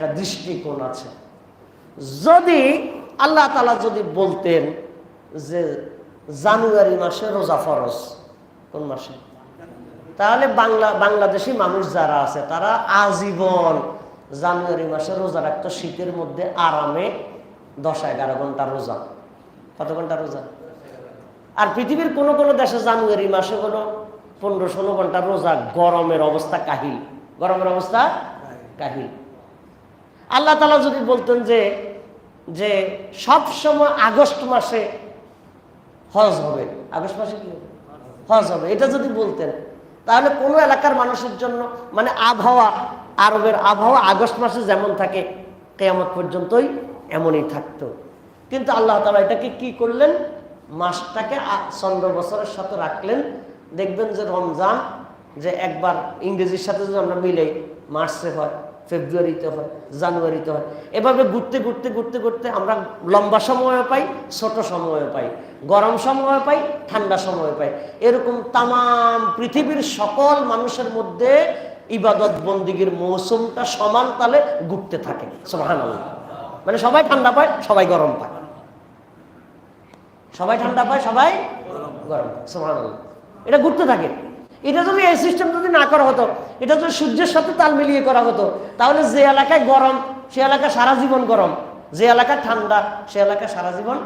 একটা দৃষ্টিকোণ আছে। যদি আল্লাহ তালা যদি বলতেন যে জানুয়ারি মাসে রোজা ফরজ, কোন মাসে? তাহলে বাংলা, বাংলাদেশি মানুষ যারা আছে, তারা আজীবন জানুয়ারি মাসে রোজা রাখতো, শীতের মধ্যে আরামে দশ, এগারো ঘণ্টা রোজা। কত ঘণ্টা রোজা? আর পৃথিবীর কোনো কোনো দেশে জানুয়ারি মাসে কোনো পনেরো, ষোলো ঘণ্টা রোজা গরমের অবস্থা কাহিল। গরমের অবস্থা কাহিল। আল্লাহ তালা যদি বলতেন যে যে সব সময় আগস্ট মাসে হজ হবে। আগস্ট মাসে কি হবে? হজ হবে। এটা যদি বলতেন, তাহলে কোনো এলাকার মানুষের জন্য মানে আবহাওয়া, আরবের আবহাওয়া আগস্ট মাসে যেমন থাকে, কেয়ামত পর্যন্তই এমনই থাকতো। কিন্তু আল্লাহ তালা এটাকে কি করলেন? মাসটাকে চন্দ্র বছরের সাথে রাখলেন। দেখবেন যে রমজান, যে একবার ইংরেজির সাথে যদি আমরা মিলে মার্চে হয় ফেব্রুয়ারিতে হয় জানুয়ারিতে হয় এভাবে ঘুরতে ঘুরতে ঘুরতে ঘুরতে আমরা লম্বা সময়ও পাই, ছোট সময়ও পাই, গরম সময়ও পাই, ঠান্ডা সময় পাই। এরকম তামাম পৃথিবীর সকল মানুষের মধ্যে ইবাদত বন্দিগির মৌসুমটা সমান তালে ঘুরতে থাকে সোহান মানে সবাই ঠান্ডা পায়, সবাই গরম পায়। সবাই ঠান্ডা পায়, সবাই গরম পায় এটা ঘুরতে থাকে। এটা যদি এই সিস্টেম যদি না করা হতো, এটা যদি সূর্যের সাথে তাল মিলিয়ে করা হতো, তাহলে যে এলাকায় গরম, সে এলাকা সারা জীবন গরম। যে এলাকা ঠান্ডা, সে এলাকা সারা জীবন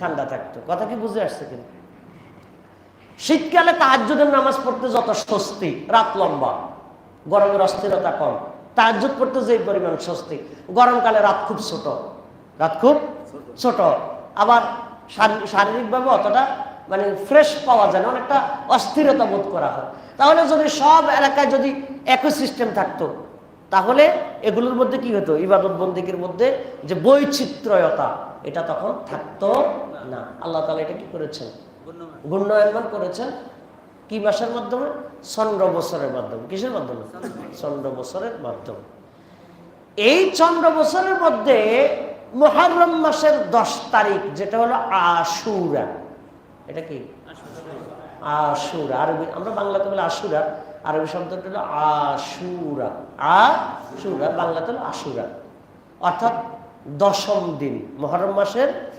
ঠান্ডা থাকতো। কথা কি বুঝে আসছে কিন্তু শীতকালে তাহাজ্জুদের নামাজ পড়তে যত স্বস্তি, রাত লম্বা। গরমের অস্থিরতা কম। তাহাজ্জুদ পড়তে যে পরিমাণ স্বস্তি, গরমকালে রাত খুব ছোট। রাত খুব ছোট। আবার শারীরিকভাবে অতটা মানে ফ্রেশ পাওয়া যায় না, অনেকটা অস্থিরতা বোধ করা হয়। তাহলে যদি সব এলাকায় যদি একই সিস্টেম থাকতো, তাহলে এগুলোর মধ্যে কি হতো? ইবাদত বন্দিকের মধ্যে যে বৈচিত্র্যতা এটা তখন থাকতো না। আল্লাহ তালা এটা কি করেছেন? গুণ্যয়ন করেছেন কি মাসের মাধ্যমে? চন্দ্র বছরের মাধ্যমে। কিসের মাধ্যমে? চন্দ্র বছরের মাধ্যমে। এই চন্দ্র বছরের মধ্যে মহরম মাসের দশ তারিখ, যেটা হলো আশুরা। এটা কি? আশুরা। আরবি, আমরা বাংলাতে বলে আশুরা। আরবি শব্দটা হলো আশুরা। আশুরা, বাংলাতে হলো আশুরা। অর্থাৎ দশম দিন, মহরম মাসের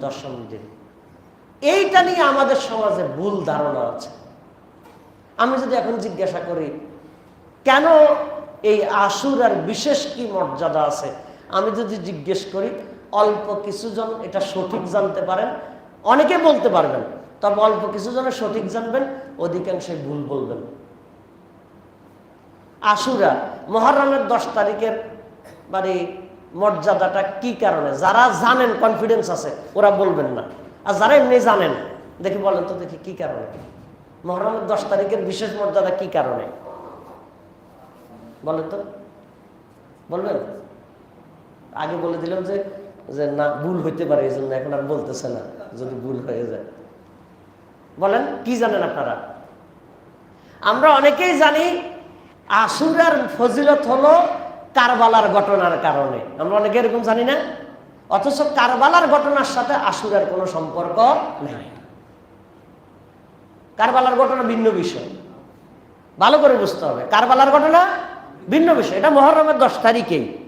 দশম দিন। এইটা নিয়ে আমাদের সমাজে ভুল ধারণা আছে। আমি যদি এখন জিজ্ঞাসা করি, কেন এই আশুরার বিশেষ কি মর্যাদা আছে? আমি যদি জিজ্ঞেস করি, অল্প কিছুজন এটা সঠিক জানতে পারেন। অনেকে বলতে পারবেন, তবে অল্প কিছু জনের সঠিক জানবেন, অধিকাংশই ভুল বলবেন। আশুরা, মহরমের দশ তারিখের মানে মর্যাদাটা কি কারণে? যারা জানেন কনফিডেন্স আছে, ওরা বলবেন না। আর যারা এমনি জানেন, দেখি বলেন তো দেখি কি কারণে? মহরমের দশ তারিখের বিশেষ মর্যাদা কি কারণে? বলেন তো। বলবেন? আগে বলে দিলাম যে না, ভুল হইতে পারে, এই জন্য এখন আর বলতেছে না। যদি ভুল হয়ে যায়। বলেন, কি জানেন আপনারা? আমরা অনেকেই জানি আসুরার ফজিলত হলো কারবালার ঘটনার কারণে। আমরা অনেকে এরকম জানি না? অথচ কারবালার ঘটনার সাথে আসুরার কোনো সম্পর্ক নেই। কারবালার ঘটনা ভিন্ন বিষয়। ভালো করে বুঝতে হবে। কারবালার ঘটনা ভিন্ন বিষয়। এটা মহরমের দশ তারিখেই।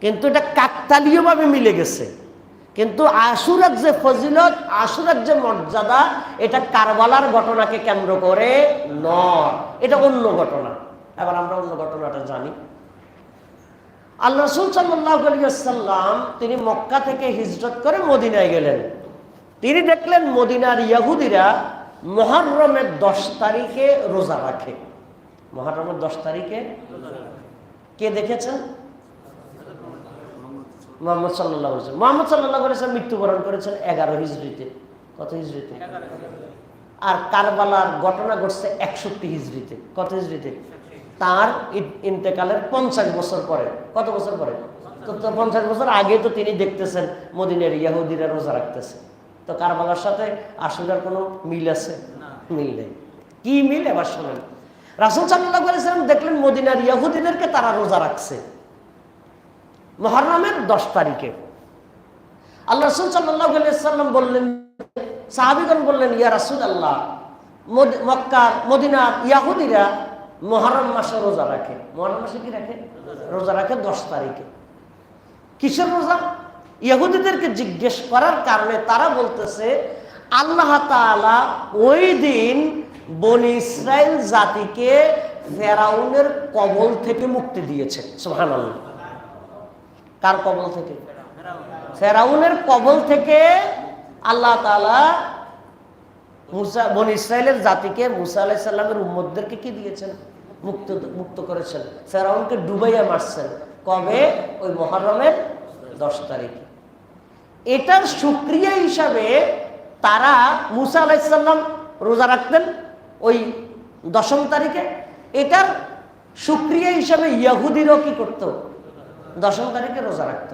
কিন্তু এটা কাকতালীয়ভাবে মিলে গেছে। কিন্তু আশুরার যে ফজিলত, আশুরার যে মর্যাদা, এটা কারবালার ঘটনাকে কেন্দ্র করে নয়। এটা অন্য ঘটনা। এবার আমরা অন্য ঘটনাটা জানি। আল্লাহ রসুল সাল্লাম তিনি মক্কা থেকে হিজরত করে মদিনায় গেলেন। তিনি দেখলেন মদিনার ইয়াহুদিরা মহরমের দশ তারিখে রোজা রাখে। মহরমের দশ তারিখে? কে দেখেছেন? মোহাম্মদ সাল্লাহ করেছেন মোহাম্মদ সাল্লাহ করেছেন মৃত্যুবরণ করেছেন এগারো হিজড়িতে কত হিজড়িতে আর কারবালার ঘটনা ঘটছে একষট্টি হিজড়িতে কত হিজড়িতে তার ইন্তেকালের পঞ্চাশ বছর পরে। কত বছর পরে? তো পঞ্চাশ বছর আগে তো তিনি দেখতেছেন মদিনের ইয়াহুদিরা রোজা রাখতেছে। তো কারবালার সাথে আসলের কোনো মিল আছে? মিল নেই। কি মিল? এবার শোনেন। রাসুল সাল্লাহ করেছিলাম দেখলেন মদিনার ইয়াহুদিদেরকে তারা রোজা রাখছে। মহরমের দশ তারিখে। আল্লাহ রসুল সাল্লাম বললেন, সাহাবিগণ বললেন, ইয়া রাসুল আল্লাহ মদ- মক্কার, মদিনার ইয়াহুদিরা মহরম মাসে রোজা রাখে। মহরম মাসে কি রাখে? রোজা রাখে দশ তারিখে। কিসের রোজা? ইহুদিদেরকে জিজ্ঞেস করার কারণে তারা বলতেছে, আল্লাহ তাআলা ওই দিন বনি ইসরায়েল জাতিকে ফেরাউনের কবল থেকে মুক্তি দিয়েছে সুবহানাল্লাহ। কার কবল থেকে? ফেরাউনের কবল থেকে আল্লাহ তালা মুসা, বন ইসরায়েলের জাতিকে মুসা আলাইসাল্লামের উম্মদদেরকে কি দিয়েছেন? মুক্ত মুক্ত করেছেন। ফেরাউনকে ডুবাইয়া মারছেন। কবে? ওই মহরমের দশ তারিখে। এটার সুক্রিয়া হিসাবে তারা মুসা আলাইসাল্লাম রোজা রাখতেন ওই দশম তারিখে। এটার সুক্রিয়া হিসাবে ইয়াহুদিরও কি করতো? দশম তারিখে রোজা রাখত।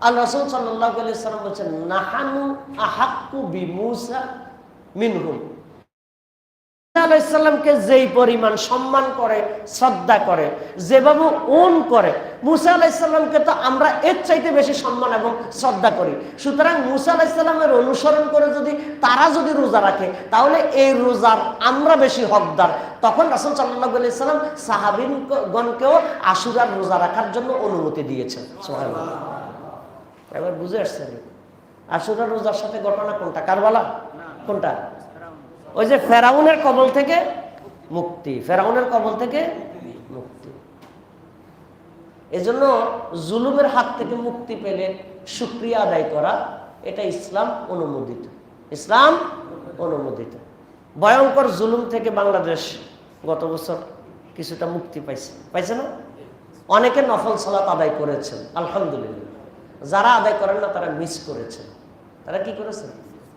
আর রসুল সাল্লাহ সাল্লাম বলছেন নাহানু আহাক্কু বি মুসা আলাইসাল্লামকে যেই পরিমাণ সম্মান করে, শ্রদ্ধা করে, যেভাবে ওন করে, মুসা আলাইসাল্লামকে তো আমরা এর চাইতে বেশি সম্মান এবং শ্রদ্ধা করি। সুতরাং মুসা আলাইসাল্লামের অনুসরণ করে যদি তারা যদি রোজা রাখে, তাহলে এই রোজার আমরা বেশি হকদার। তখন রাসুল সাল্লাহ আলাইসাল্লাম সাহাবিনগণকেও আশুরার রোজা রাখার জন্য অনুমতি দিয়েছেন। এবার বুঝে আসছেন। আশুরার রোজার সাথে ঘটনা কোনটা? কারবালা? কোনটা? ওই যে ফেরাউনের কবল থেকে মুক্তি, ফেরাউনের কবল থেকে মুক্তি। এজন্য জুলুমের হাত থেকে মুক্তি পেলে সুক্রিয়া আদায় করা, এটা ইসলাম অনুমোদিত। ইসলাম অনুমোদিত। ভয়ঙ্কর জুলুম থেকে বাংলাদেশ গত বছর কিছুটা মুক্তি পাইছে। পাইছে না? অনেকে নফল সালাত আদায় করেছেন, আলহামদুলিল্লাহ। যারা আদায় করেন না, তারা মিস করেছেন। তারা কি করেছেন?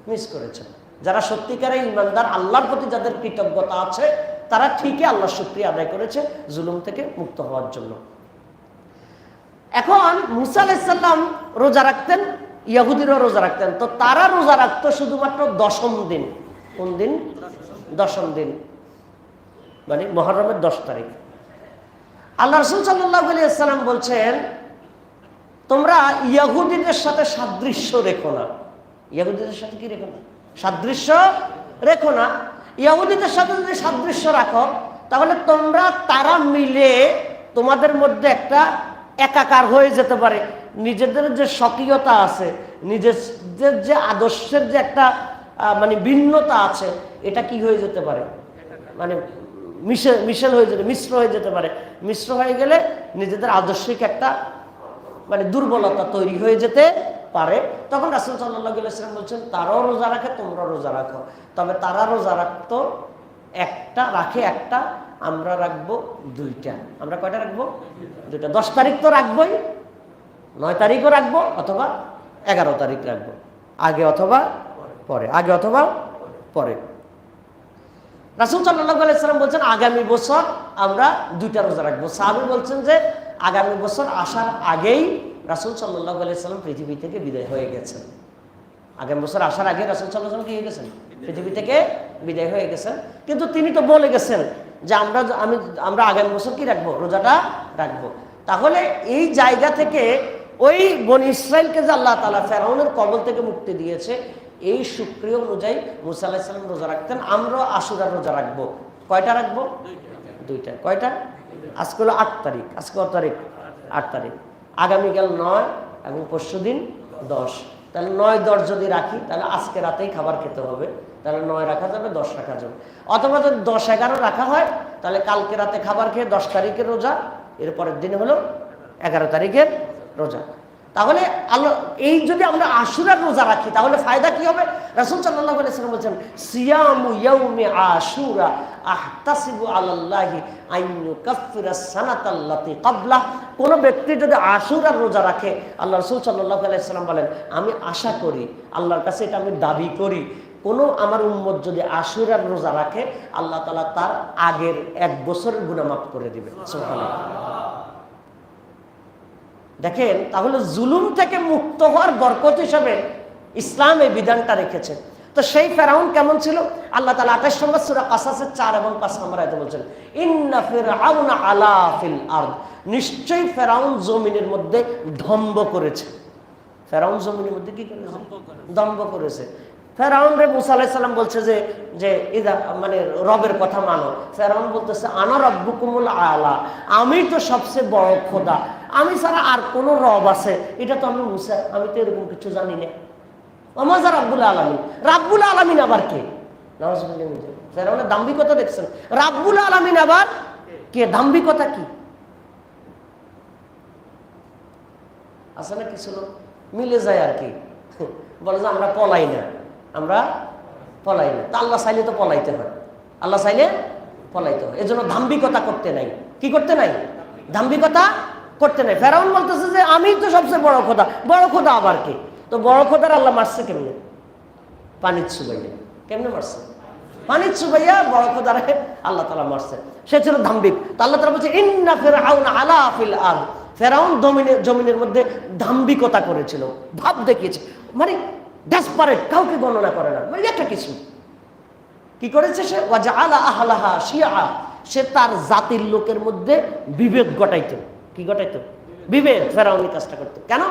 মিস করেছেন। যারা সত্যিকারের ইমানদার, আল্লাহর প্রতি যাদের কৃতজ্ঞতা আছে, তারা ঠিকই আল্লাহ শুক্রিয়া আদায় করেছে জুলুম থেকে মুক্ত হওয়ার জন্য। এখন মুসা আলাইসাল্লাম রোজা রাখতেন ইয়াহুদিরও রোজা রাখতেন। তো তারা রোজা রাখতো শুধুমাত্র দশম দিন। কোন দিন? দশম দিন। মানে মহরমের দশ তারিখ। আল্লাহ রসুল আলিয়াল্লাম বলছেন, তোমরা ইয়াহুদিদের সাথে সাদৃশ্য রেখো না। ইয়াহুদিদের সাথে কি রেখো না? সাদৃশ্য রেখো না। ইয়াহুদিদের সাথে যদি সাদৃশ্য রাখো, তাহলে তোমরা, তারা মিলে তোমাদের মধ্যে একটা একাকার হয়ে যেতে পারে। নিজেদের যে স্বকীয়তা আছে, নিজেদের যে আদর্শের যে একটা মানে ভিন্নতা আছে, এটা কি হয়ে যেতে পারে? মানে মিশে, মিশেল হয়ে যেতে, মিশ্র হয়ে যেতে পারে। মিশ্র হয়ে গেলে নিজেদের আদর্শিক একটা মানে দুর্বলতা তৈরি হয়ে যেতে পারে, তখন রাসুল সাল্লাহাম বলছেন, তারাও রোজা রাখে তোমরা রোজা রাখো। তবে তারা রোজা রাখতো, একটা রাখে একটা, আমরা রাখব দুইটা। আমরা কয়টা রাখব? দুইটা। দশ তারিখ তো রাখবোই, নয় তারিখও রাখব, অথবা এগারো তারিখ রাখব। আগে অথবা পরে। আগে অথবা পরে। রাসুল সাল্লাহ বলছেন, আগামী বছর আমরা দুইটা রোজা রাখব। সাহাবি বলছেন যে, আগামী বছর আসার আগেই রাসুল সাল্লাহ আলাইসাল্লাম পৃথিবী থেকে বিদায় হয়ে গেছেন। আগামী বছর আসার আগে রাসুল সাল্লাহ কি হয়ে গেছেন? পৃথিবী থেকে বিদায় হয়ে গেছেন। কিন্তু তিনি তো বলে গেছেন যে আমরা আমি আমরা আগামী বছর কি রাখব? রোজাটা রাখব। তাহলে এই জায়গা থেকে ওই বন ইসরায়েলকে যে আল্লাহ তালা ফেরাউনের কবল থেকে মুক্তি দিয়েছে এই সুক্রিয় অনুযায়ী মুসা আলাহিসাল্লাম রোজা রাখতেন। আমরাও আশুরার রোজা রাখব। কয়টা রাখব? দুইটা। কয়টা? আজকে হলো আট তারিখ। আজকে কত তারিখ? আট তারিখ। আগামীকাল নয় এবং পরশু দিন দশ। তাহলে নয় দশ যদি রাখি, তাহলে আজকে রাতেই খাবার খেতে হবে। তাহলে নয় রাখা যাবে, দশ রাখা যাবে। অথবা যদি দশ এগারো রাখা হয়, তাহলে কালকে রাতে খাবার খেয়ে দশ তারিখের রোজা, এরপরের দিন হলো এগারো তারিখের রোজা। তাহলে আল্লাহ এই যদি আমরা আশুরার রোজা রাখি, তাহলে ফায়দা কি হবে? রাসুল সাল্লাহ বলছেন, সিয়ামু ইয়াউমি আশুরা আহতাসিবু আলাল্লাহি আইনু কাফিরা কাবলা কোন ব্যক্তি যদি আশুরার রোজা রাখে, আল্লাহ রসুল সাল্লাহ আলাইসালাম বলেন, আমি আশা করি, আল্লাহর কাছে এটা আমি দাবি করি, কোনো আমার উম্মত যদি আশুরার রোজা রাখে, আল্লাহ তালা তার আগের এক বছরের গুণামাপ করে দিবে দেখেন তাহলে জুলুম থেকে মুক্ত হওয়ার বরকত হিসাবে ইসলাম এই বিধানটা রেখেছে। তো সেই ফেরাউন কেমন ছিল? আল্লাহ তালা আঠাশ নম্বর সুরা কাসাসের চার এবং পাঁচ নম্বর আয়তে বলছেন ইন্না ফিরআউন আলা ফিল আরদ। নিশ্চয়ই ফেরাউন জমিনের মধ্যে ঢম্ব করেছে। ফেরাউন জমিনের মধ্যে কি করেছে? দম্ভ করেছে। ফেরাউন রে মুসা বলছে যে যে, ইদা মানে রবের কথা মানো। ফেরাউন বলতেছে, আনা রব্বুকুমুল আলা। আমি তো সবচেয়ে বড় খোদা। আমি ছাড়া আর কোন রব আছে। এটা তো আমি মুসা, আমি তো এরকম কিছু জানি না। আমাজা রাব্বুল আলামিন। রাব্বুল আলামিন আবার কে? মিন ফেরাউনের দাম্ভিকতা দেখছেন। রাব্বুল আলামিন আবার কে? দাম্ভিকতা কি? না কিছু মিলে যায় আর কি। বলে যে, আমরা পলাই না। আমরা পলাই না। তা আল্লাহ চাইলে তো পলাইতে হয়। আল্লাহ চাইলে পলাইতে হয়। এজন্য দাম্ভিকতা করতে নাই। কি করতে নাই? দাম্ভিকতা করতে নাই। ফেরাউন বলতেছে যে, আমি তো সবচেয়ে বড় খোদা। বড় খোদা আবার কে? তো বড় খোদার আল্লাহ মারছে কেমনে? পানির ছুবাইয়া কেমনে মারছে? পানির ছুবাইয়া বড় খোদারে আল্লাহ তালা মারছে। সে ছিল ধাম্বিক তো আল্লাহ তালা বলছে, ইন্না ফেরাউন আলা ফিল আর্দ। ফেরাউন জমিনের জমিনের মধ্যে ধাম্বিকতা করেছিল। ভাব দেখিয়েছে। মানে ডেসপারেট কাউকে গণনা করে না। মানে একটা কিছু। কি করেছে সে? ওয়াজা আলা আহলাহা শিয়া। সে তার জাতির লোকের মধ্যে বিভেদ ঘটাইতো। কি ঘটাইতো? বিভেদ। ফেরাউনি কাজটা করতো। কেন?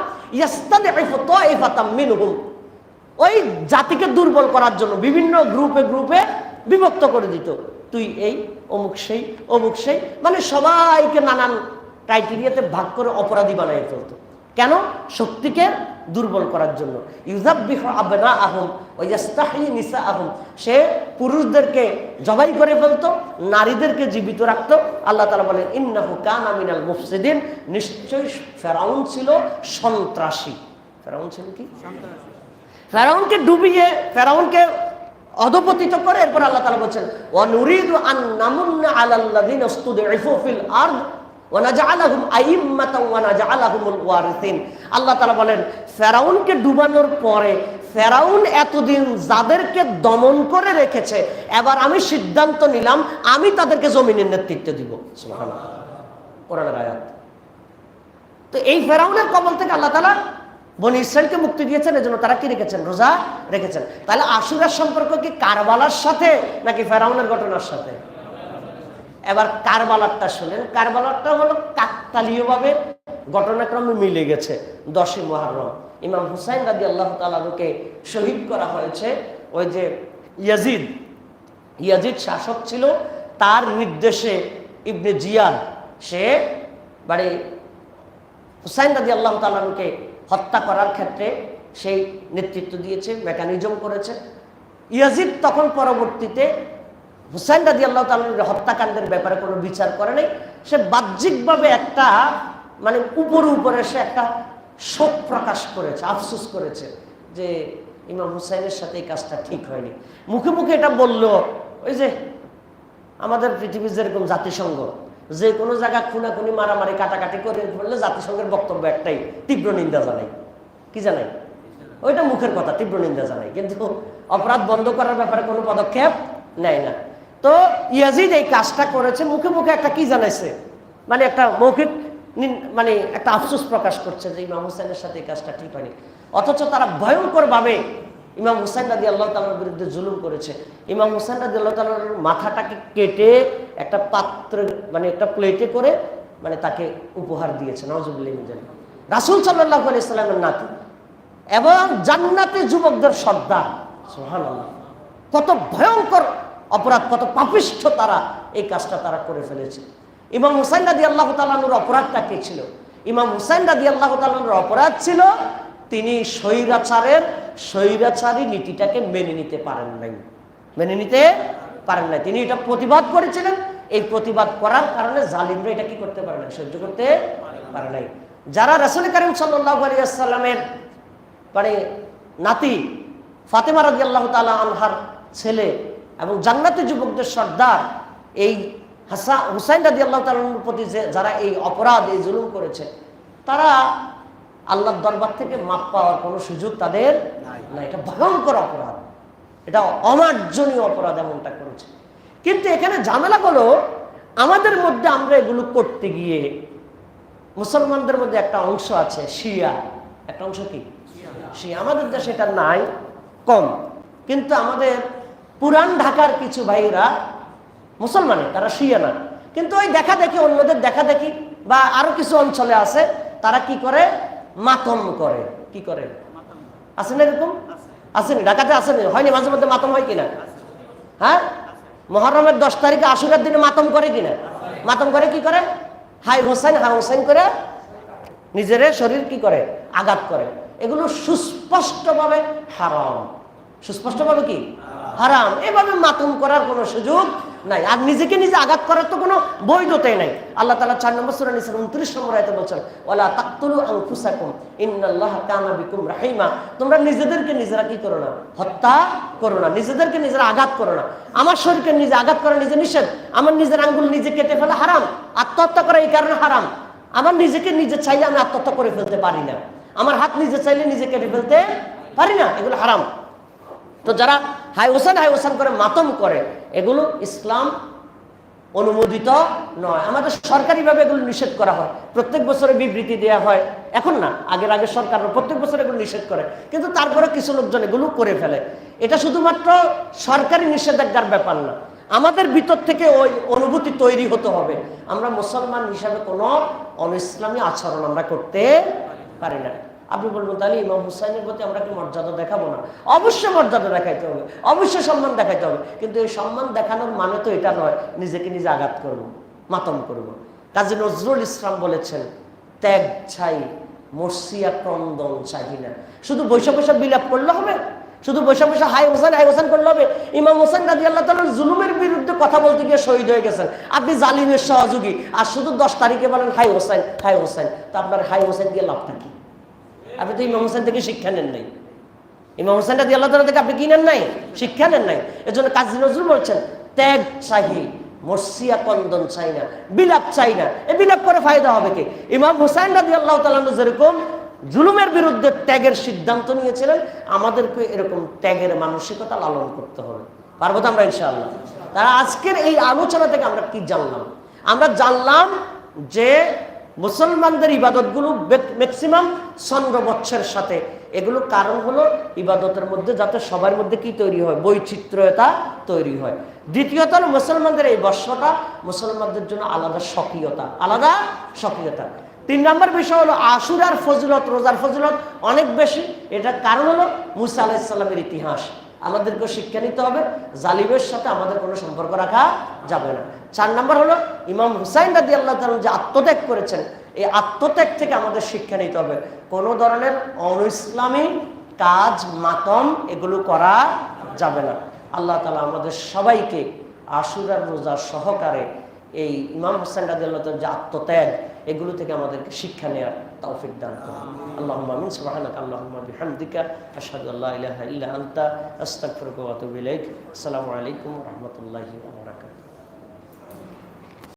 ওই জাতিকে দুর্বল করার জন্য বিভিন্ন গ্রুপে গ্রুপে বিভক্ত করে দিত। তুই এই, অমুক সেই অমুক সেই। মানে সবাইকে নানান ক্রাইটেরিয়াতে ভাগ করে অপরাধী বানিয়ে ফেলতো। কেন? শক্তিকে দুর্বল করার জন্য। ইউজাবিহ আবনা আহম ওয়াস্তাহি নিসা আহম সে পুরুষদেরকে জবাই করে ফেলতো নারীদেরকে জীবিত রাখতো। আল্লাহ তালা বলেন ইন্নাহু কানা মিনাল মুফসিদিন। নিশ্চয়ই ফেরাউন ছিল সন্ত্রাসী। ফেরাউন ছিল কি? ফেরাউনকে ডুবিয়ে ফেরাউনকে অধপতিত করে এরপর আল্লাহ তালা বলছেন ওয়ানুরিদু আন নামুন্না আলাল্লাযিনা ইসতুদঈফু ফিল আরদ। আল্লাহ তাআলা বলেন, ফেরাউনকে ডুবানোর পরে ফেরাউন এতদিন যাদেরকে দমন করে রেখেছে, এবার আমি সিদ্ধান্ত নিলাম, আমি তাদেরকে জমিনের নেতৃত্ব দিব। কোরআনের আয়াত। তো এই ফেরাউনের কবল থেকে আল্লাহ তালা বনি ইসরায়েলকে মুক্তি দিয়েছেন, এজন্য তারা কি রেখেছেন? রোজা রেখেছেন। তাহলে আশুরার সম্পর্ক কি কারবালার সাথে নাকি ফেরাউনের ঘটনার সাথে? এবার কারবালারটা শুনেন, কারবালারটা হলো কাকতালীয়ভাবে ঘটনাক্রমে মিলে গেছে দশই মহারম ইমাম হুসাইন রাজি আল্লাহ তালুকে শহীদ করা হয়েছে। ওই যে ইয়াজিদ ইয়াজিদ শাসক ছিল, তার নির্দেশে ইবনে জিয়াদ, সে বাড়ি হুসাইন রাজি আল্লাহ তালুকে হত্যা করার ক্ষেত্রে সেই নেতৃত্ব দিয়েছে, মেকানিজম করেছে। ইয়াজিদ তখন পরবর্তীতে হুসাইন রাজি আল্লাহ তালুর হত্যাকাণ্ডের ব্যাপারে কোনো বিচার করে নাই। সে বাহ্যিকভাবে একটা মানে উপরে উপরে সে একটা শোক প্রকাশ করেছে, আফসুস করেছে যে ইমাম হুসাইনের সাথে এই কাজটা ঠিক হয়নি। মুখে মুখে এটা বলল, ওই যে আমাদের পৃথিবীর যেরকম জাতিসংঘ, যে কোনো জায়গা খুনাখুনি, মারামারি, কাটাকাটি করে বললে জাতিসংঘের বক্তব্য একটাই, তীব্র নিন্দা জানাই। কি জানাই? ওইটা মুখের কথা, তীব্র নিন্দা জানাই। কিন্তু অপরাধ বন্ধ করার ব্যাপারে কোনো পদক্ষেপ নেয় না। তো ইয়াজিদ এই কাজটা করেছে, মুখে মুখে একটা কি জানাইছে? মানে একটা মৌখিক মানে একটা আফসোস প্রকাশ করছে যে ইমাম হুসাইনের সাথে এই কাজটা ঠিক হয়নি। অথচ তারা ভয়ঙ্করভাবে ইমাম হুসাইন রাজি আল্লাহ তালার বিরুদ্ধে জুলুম করেছে। ইমাম হুসাইন রাজি আল্লাহ তালার মাথাটাকে কেটে একটা পাত্র মানে একটা প্লেটে করে মানে তাকে উপহার দিয়েছে নজরুল্লাহ রাসুল সাল্লাহ আলি ইসলামের নাতি এবং জান্নাতে যুবকদের সর্দার। সোহান কত ভয়ঙ্কর অপরাধ কত পাপিষ্ঠ তারা এই কাজটা তারা করে ফেলেছে। ইমাম হুসাইন রাদি আল্লাহ তালানুর অপরাধটা কে ছিল? ইমাম হুসাইন রাদি আল্লাহ তালানুর অপরাধ ছিল, তিনি স্বৈরাচারের, স্বৈরাচারী নীতিটাকে মেনে নিতে পারেন নাই। মেনে নিতে পারেন নাই। তিনি এটা প্রতিবাদ করেছিলেন। এই প্রতিবাদ করার কারণে জালিমরা এটা কি করতে পারে নাই? সহ্য করতে পারে নাই। যারা রাসুল করিম সাল্লাহ আলিয়াল্লামের মানে নাতি ফাতেমা রাজি আল্লাহ তালা আনহার ছেলে এবং জান্নাতি যুবকদের সর্দার এই হাসা হুসাইন রাজি আল্লাহ তালার প্রতি যে যারা এই অপরাধ এই জুলুম করেছে তারা আল্লাহর দরবার থেকে মাপ পাওয়ার কোনো সুযোগ তাদের না এটা ভয়ঙ্কর অপরাধ। এটা অমার্জনীয় অপরাধ এমনটা করেছে। কিন্তু এখানে ঝামেলা হলো আমাদের মধ্যে আমরা এগুলো করতে গিয়ে মুসলমানদের মধ্যে একটা অংশ আছে শিয়া। একটা অংশ কি? শিয়া। আমাদের দেশে এটা নাই কম। কিন্তু আমাদের পুরান ঢাকার কিছু ভাইরা মুসলমানের তারা শুয়ে না। কিন্তু ওই দেখা দেখি অন্যদের দেখা দেখি বা আরও কিছু অঞ্চলে আছে, তারা কি করে? মাতম করে। কি করে? আছে না এরকম? আসেনি ঢাকাতে আসেনি হয়নি, মাঝে মধ্যে মাতম হয় কিনা? হ্যাঁ? মহরমের দশ তারিখে আশুরার দিনে মাতম করে কিনা? মাতম করে কি করে? হাই হোসেন হাই হোসেন করে নিজের শরীর কি করে? আঘাত করে। এগুলো সুস্পষ্টভাবে হারাম। সুস্পষ্টভাবে কি? হারাম। এভাবে মাতুম করার কোনো সুযোগ নাই। আর নিজেকে নিজে আঘাত করার তো কোনো বৈধতাই নাই। আল্লাহ তালা চার নম্বর সুরা নিসেন উনত্রিশ নম্বর আয়তে বলছেন ওলা তাকতুলু আনফুসাকুম, ইন্নাল্লাহ কানা বিকুম রাহিমা। তোমরা নিজেদেরকে নিজেরা কি করো না? হত্যা করো না। নিজেদেরকে নিজেরা আঘাত করো না। আমার শরীরকে নিজে আঘাত করা নিজে নিষেধ। আমার নিজের আঙ্গুল নিজে কেটে ফেলা হারাম। আত্মহত্যা করা এই কারণে হারাম। আমার নিজেকে নিজে চাইলে আমি আত্মহত্যা করে ফেলতে পারি না। আমার হাত নিজে চাইলে নিজে কেটে ফেলতে পারি না। এগুলো হারাম। তো যারা হাই ওসান হাই হোসেন করে মাতম করে। এগুলো ইসলাম অনুমোদিত নয়। আমাদের সরকারিভাবে এগুলো নিষেধ করা হয়। প্রত্যেক বছরে বিবৃতি দেওয়া হয়। এখন না, আগের আগে সরকার প্রত্যেক বছর এগুলো নিষেধ করে। কিন্তু তারপরে কিছু লোকজন এগুলো করে ফেলে। এটা শুধুমাত্র সরকারি নিষেধাজ্ঞার ব্যাপার না। আমাদের ভিতর থেকে ওই অনুভূতি তৈরি হতে হবে। আমরা মুসলমান হিসাবে কোনো অন ইসলামী আচরণ আমরা করতে পারি না। আপনি বলবেন, তাহলে ইমাম হুসাইনের প্রতি আমরা কি মর্যাদা দেখাবো না। অবশ্যই মর্যাদা দেখাইতে হবে, অবশ্যই সম্মান দেখাইতে হবে। কিন্তু এই সম্মান দেখানোর মানে তো এটা নয়, নিজেকে নিজে আঘাত করব, মাতম করব। কাজী নজরুল ইসলাম বলেছেন, ত্যাগ ছাই, মর্সিয়া ক্রন্দন চাহি না শুধু বৈশা বৈশা বিলাপ করলে হবে, শুধু বৈশা বৈশা হাই হোসেন হাই হোসেন করলে হবে। ইমাম হোসেন রাজি আল্লাহ তালার জুলুমের বিরুদ্ধে কথা বলতে গিয়ে শহীদ হয়ে গেছেন। আপনি জালিমের সহযোগী, আর শুধু দশ তারিখে বলেন হাই হোসেন হাই হোসেন। তা আপনার হাই হোসেন দিয়ে লাভটা কি? আপনি তো ইমাম হোসেন থেকে শিক্ষা নেন নাই। ইমাম হোসেন রাজি আল্লাহ তালা থেকে আপনি কি নেন নাই? শিক্ষা নেন নাই। এর জন্য কাজী নজরুল বলছেন, ত্যাগ চাহি, মর্সিয়া কন্দন চাই না, বিলাপ চাই না। এ বিলাপ করে ফায়দা হবে কি? ইমাম হোসেন রাজি আল্লাহ তালাহ যেরকম জুলুমের বিরুদ্ধে ত্যাগের সিদ্ধান্ত নিয়েছিলেন, আমাদেরকে এরকম ত্যাগের মানসিকতা লালন করতে হবে। পারব তো আমরা ইনশাআল্লাহ? তারা আজকের এই আলোচনা থেকে আমরা কি জানলাম? আমরা জানলাম যে মুসলমানদের ইবাদতগুলো ম্যাক্সিমাম চন্দ্র সাথে। এগুলো কারণ হলো ইবাদতের মধ্যে যাতে সবার মধ্যে কি তৈরি হয়? বৈচিত্র্যতা তৈরি হয়। দ্বিতীয়ত মুসলমানদের এই বর্ষটা মুসলমানদের জন্য আলাদা স্বকীয়তা আলাদা স্বকীয়তা। তিন নম্বর বিষয় হলো আশুরার ফজিলত, রোজার ফজিলত অনেক বেশি। এটার কারণ হলো মুসা আলাহিসাল্লামের ইতিহাস। আমাদেরকে শিক্ষা নিতে হবে, জালিমের সাথে আমাদের কোনো সম্পর্ক রাখা যাবে না। চার নম্বর হলো ইমাম হুসাইন রাজি আল্লাহ তালন যে আত্মত্যাগ করেছেন, এই আত্মত্যাগ থেকে আমাদের শিক্ষা নিতে হবে। কোনো ধরনের অন ইসলামী কাজ, মাতম এগুলো করা যাবে না। আল্লাহ তালা আমাদের সবাইকে আশুরার রোজা সহকারে এই ইমাম হোসেন রাজি আল্লাহ যে আত্মত্যাগ, এগুলো থেকে আমাদেরকে শিক্ষা নেওয়ার তৌফিক দান করুন। আল্লাহুম্মা আমিন, সুবহানাকা আল্লাহুম্মা বিহামদিকা, আশহাদু আল্লা ইলাহা ইল্লা আনতা, আস্তাগফিরুকা ওয়া আতুবু ইলাইক। আসসালামু আলাইকুম ওয়া রাহমাতুল্লাহি ওয়া বারাকাতুহু।